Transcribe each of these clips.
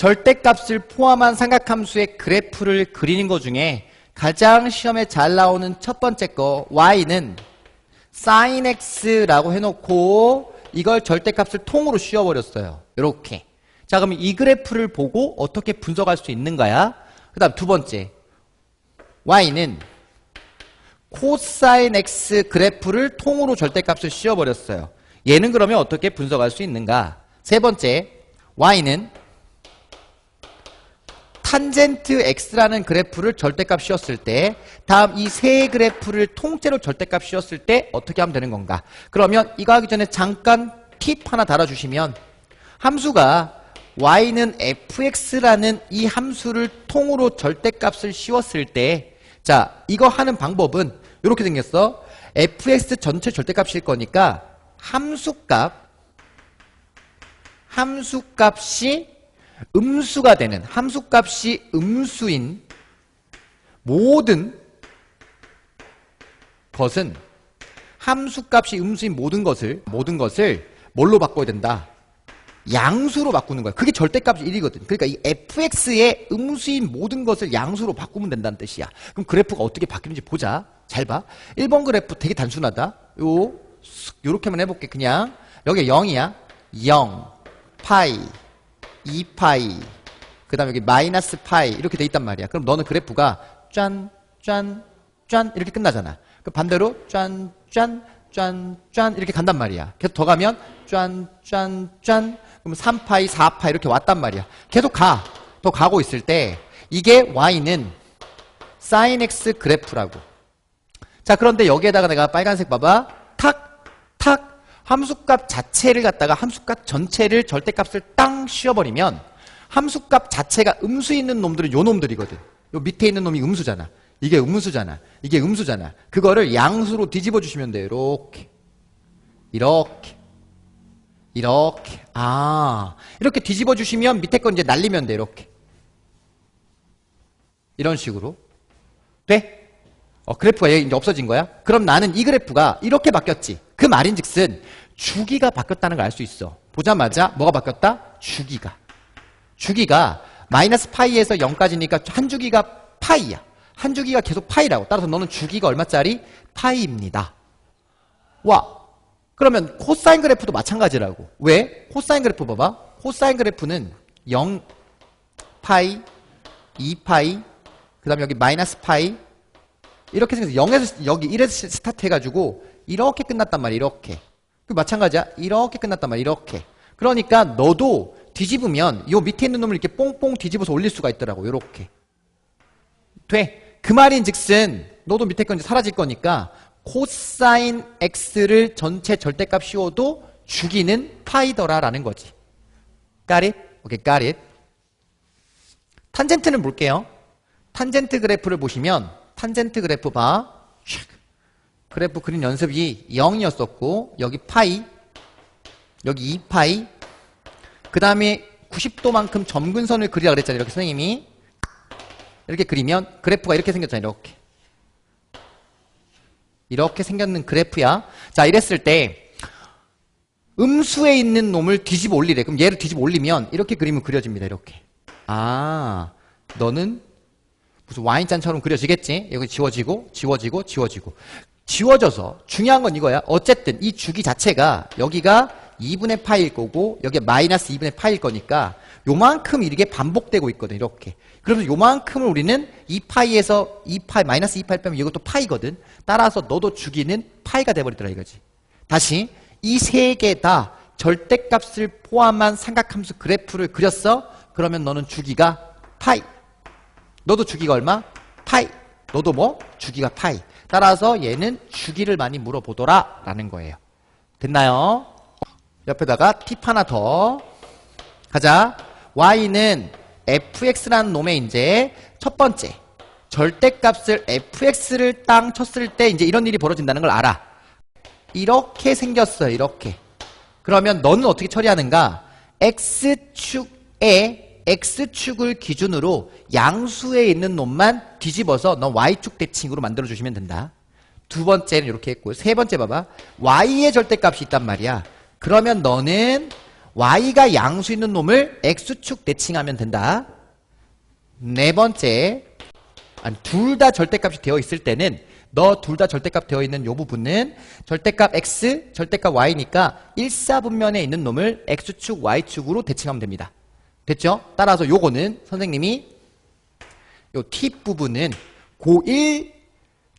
절대값을 포함한 삼각함수의 그래프를 그리는 것 중에 가장 시험에 잘 나오는 첫 번째 거 y는 sin x라고 해놓고 이걸 절대값을 통으로 씌워버렸어요. 이렇게. 자 그럼 이 그래프를 보고 어떻게 분석할 수 있는가야? 그 다음 두 번째 y는 코사인 x 그래프를 통으로 절대값을 씌워버렸어요. 얘는 그러면 어떻게 분석할 수 있는가? 세 번째 y는 탄젠트 x라는 그래프를 절대값 씌웠을 때 다음 이 세 그래프를 통째로 절대값 씌웠을 때 어떻게 하면 되는 건가? 그러면 이거 하기 전에 잠깐 팁 하나 달아주시면 함수가 y는 fx라는 이 함수를 통으로 절대값을 씌웠을 때 자, 이거 하는 방법은 이렇게 생겼어. fx 전체 절대값일 거니까 함수값 함수값이 음수가 되는 함수값이 음수인 모든 것은 함수값이 음수인 모든 것을 모든 것을 뭘로 바꿔야 된다? 양수로 바꾸는 거야. 그게 절대값이 1이거든. 그러니까 이 fx의 음수인 모든 것을 양수로 바꾸면 된다는 뜻이야. 그럼 그래프가 어떻게 바뀌는지 보자. 잘 봐. 1번 그래프 되게 단순하다. 요, 쓱 요렇게만 해볼게. 그냥. 여기 0이야. 0, 파이, 2파이, 그 다음에 여기 마이너스 파이 이렇게 돼 있단 말이야. 그럼 너는 그래프가 짠, 짠, 짠 이렇게 끝나잖아. 그 반대로 짠, 짠, 짠, 짠 이렇게 간단 말이야. 계속 더 가면 짠, 짠, 짠 그럼 3파이, 4파이 이렇게 왔단 말이야. 계속 가. 더 가고 있을 때 이게 y는 sin x 그래프라고. 자, 그런데 여기에다가 내가 빨간색 봐봐. 함수값 자체를 갖다가 함수값 전체를 절대값을 땅 씌워버리면 함수값 자체가 음수 있는 놈들은 요 놈들이거든. 요 밑에 있는 놈이 음수잖아. 이게 음수잖아. 이게 음수잖아. 그거를 양수로 뒤집어 주시면 돼요. 이렇게. 이렇게. 이렇게. 아. 이렇게 뒤집어 주시면 밑에 건 이제 날리면 돼. 이렇게. 이런 식으로. 돼? 어, 그래프가 이제 없어진 거야? 그럼 나는 이 그래프가 이렇게 바뀌었지. 그 말인 즉슨 주기가 바뀌었다는 걸 알 수 있어. 보자마자 뭐가 바뀌었다? 주기가. 주기가 마이너스 파이에서 0까지니까 한 주기가 파이야. 한 주기가 계속 파이라고. 따라서 너는 주기가 얼마짜리? 파이입니다. 와. 그러면 코사인 그래프도 마찬가지라고. 왜? 코사인 그래프 봐봐. 코사인 그래프는 0 파이, 2 파이, 그 다음에 여기 마이너스 파이, 이렇게 생겨서 0에서 여기 1에서 스타트 해가지고 이렇게 끝났단 말이야 이렇게. 그 마찬가지야. 이렇게 끝났단 말이야 이렇게. 그러니까 너도 뒤집으면 요 밑에 있는 놈을 이렇게 뽕뽕 뒤집어서 올릴 수가 있더라고 이렇게. 돼. 그 말인 즉슨 너도 밑에 건 이제 사라질 거니까 코사인 x를 전체 절대값 씌워도 주기는 파이더라라는 거지. 까릿 오케이 까릿 탄젠트는 볼게요. 탄젠트 그래프를 보시면 탄젠트 그래프 봐. 샥. 그래프 그린 연습이 0이었었고 여기 파이 여기 2파이 그 다음에 90도만큼 점근선을 그리라 그랬잖아요. 이렇게 선생님이 이렇게 그리면 그래프가 이렇게 생겼잖아요. 이렇게 이렇게 생겼는 그래프야. 자 이랬을 때 음수에 있는 놈을 뒤집어 올리래. 그럼 얘를 뒤집어 올리면 이렇게 그림을 그려집니다. 이렇게. 아 너는 무슨 와인잔처럼 그려지겠지? 여기 지워지고, 지워지고, 지워지고. 지워져서 중요한 건 이거야. 어쨌든 이 주기 자체가 여기가 2분의 파일 거고 여기 마이너스 2분의 파일 거니까 요만큼 이게 반복되고 있거든. 이렇게. 그러면 요만큼을 우리는 2파이에서 2파이 마이너스 2 파이 빼면 이것도 파이거든. 따라서 너도 주기는 파이가 돼버리더라 이거지. 다시 이 세 개 다 절대값을 포함한 삼각함수 그래프를 그렸어? 그러면 너는 주기가 파이. 너도 주기가 얼마? 파이. 너도 뭐? 주기가 파이. 따라서 얘는 주기를 많이 물어보더라 라는 거예요. 됐나요? 옆에다가 팁 하나 더 가자. y는 fx라는 놈의 이제 첫 번째 절대값을 fx를 땅 쳤을 때 이제 이런 일이 벌어진다는 걸 알아. 이렇게 생겼어요. 이렇게. 그러면 너는 어떻게 처리하는가? x축에 x축을 기준으로 양수에 있는 놈만 뒤집어서 넌 y축 대칭으로 만들어 주시면 된다. 두 번째는 이렇게 했고 세 번째 봐봐. y의 절대값이 있단 말이야. 그러면 너는 y가 양수 있는 놈을 x축 대칭하면 된다. 네 번째, 둘다 절대값이 되어 있을 때는 너 둘 다 절대값 되어 있는 요 부분은 절대값 x, 절대값 y니까 일사분면에 있는 놈을 x축, y축으로 대칭하면 됩니다. 됐죠? 따라서 요거는 선생님이 요 t 부분은 고1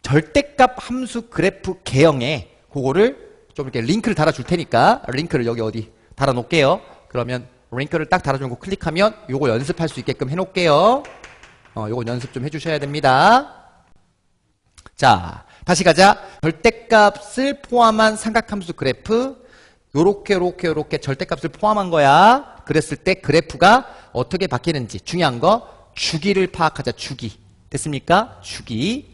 절대값 함수 그래프 개형에 그거를 좀 이렇게 링크를 달아줄 테니까 링크를 여기 어디 달아 놓을게요. 그러면 링크를 딱 달아주는 거 클릭하면 요거 연습할 수 있게끔 해놓을게요. 어, 요거 연습 좀 해주셔야 됩니다. 자, 다시 가자. 절대값을 포함한 삼각함수 그래프. 요렇게, 요렇게, 요렇게 절대값을 포함한 거야. 그랬을 때 그래프가 어떻게 바뀌는지 중요한 거 주기를 파악하자, 주기. 됐습니까? 주기.